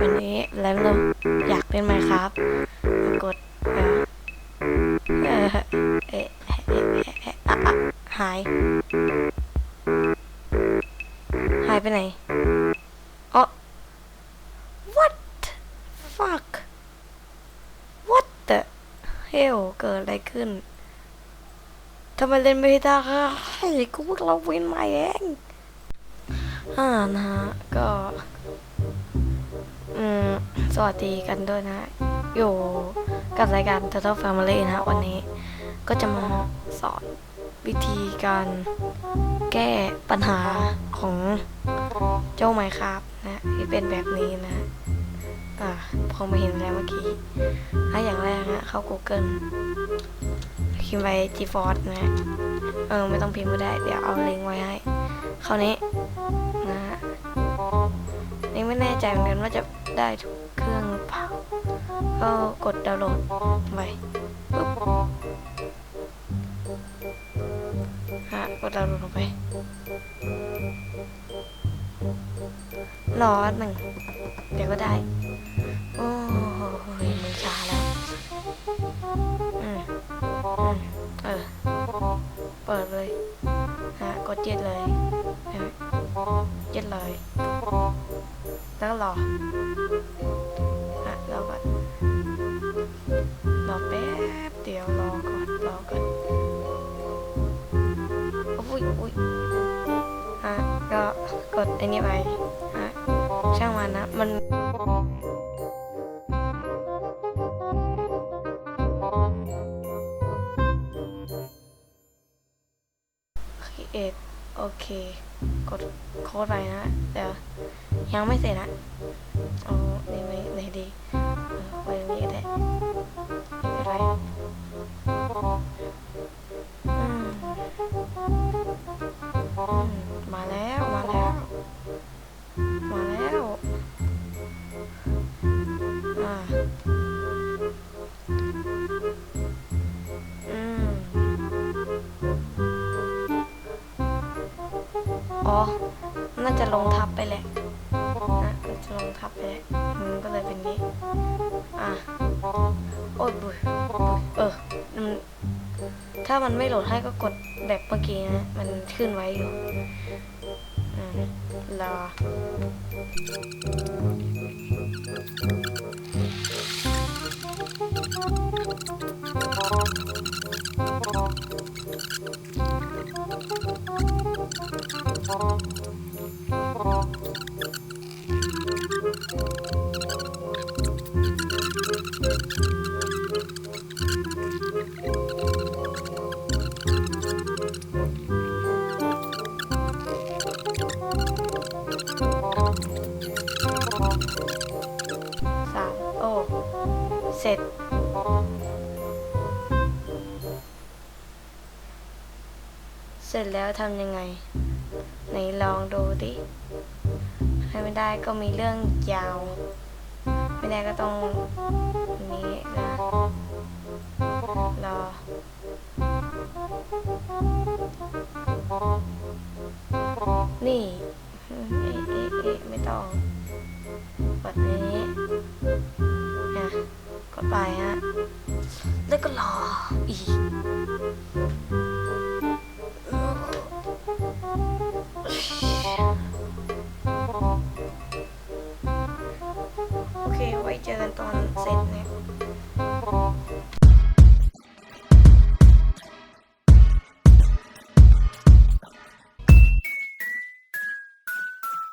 วันนี้แล้วเราอยากเล่นไหมครับ กดเออเออเอะเอเอะเอะอะหาย หายไปไหนอ๋อ what fuck what the hell เกิดอะไรขึ้นทำไมเล่นไม่ได้ค่ะให้กูพวกเราเว้นมาเองอ่านะฮะก็ สวัสดีกันด้วยนะ อยู่กับรายการ Total Family นะวันนี้ก็จะมาสอนวิธีการแก้ปัญหาของเจ้าไมครับนะที่เป็นแบบนี้นะ อ่าพอมาเห็นแล้วเมื่อกี้อะอย่างแรกนะเข้า Google พิมพ์ไป GeForce นะ เออ ไม่ต้องพิมพ์ก็ได้ เดี๋ยวเอาลิงก์ไว้ให้ คราวนี้นะฮะนี่ไม่แน่ใจเหมือนกันว่าจะ ได้ทุกเครื่องหรือเปล่าก็กดดาวน์โหลดไปปึ๊บฮะกดดาวน์โหลดลงไปรอหนึ่งเดี๋ยวก็ได้ โอ้โหมือชาแล้วอืมอืมเออ เปิดเลย ฮะ กดเย็ดเลยเย็ดเลย แล้วก็รอฮะรอก่อนรอแป๊บเดียวรอก่อนรอก่อนอุ้ยอุ้ยฮะก็กดอันนี้ไปฮะช่างมันนะมัน create โอเค กดโค้ดไปนะ เดี๋ยว ยังไม่เสร็จนะเอานี่ไว้ไหนดีไว้ตรงนี้ก็ได้ไม่เป็นไรอืมมาแล้วมาแล้ว มาแล้วอ่าอืมอ๋อ น่าจะลงทับไปแหละ น่าจะลงทับไปแหละอืมก็เลยเป็นนี้ อะ โอ้ยบุยเออมันถ้ามันไม่โหลดให้ก็กดแบบเมื่อกี้นะ มันขึ้นไว้อยู่อืมรอส เสร็จ เสร็จแล้วทำยังไง ไหนลองดูดิถ้าไม่ได้ก็มีเรื่องยาว ไม่ได้ก็ต้องนี้นะรอนี่ เอ๊ะเอ๊ะเอ๊ะไม่ต้องกดนี้ ไปฮะ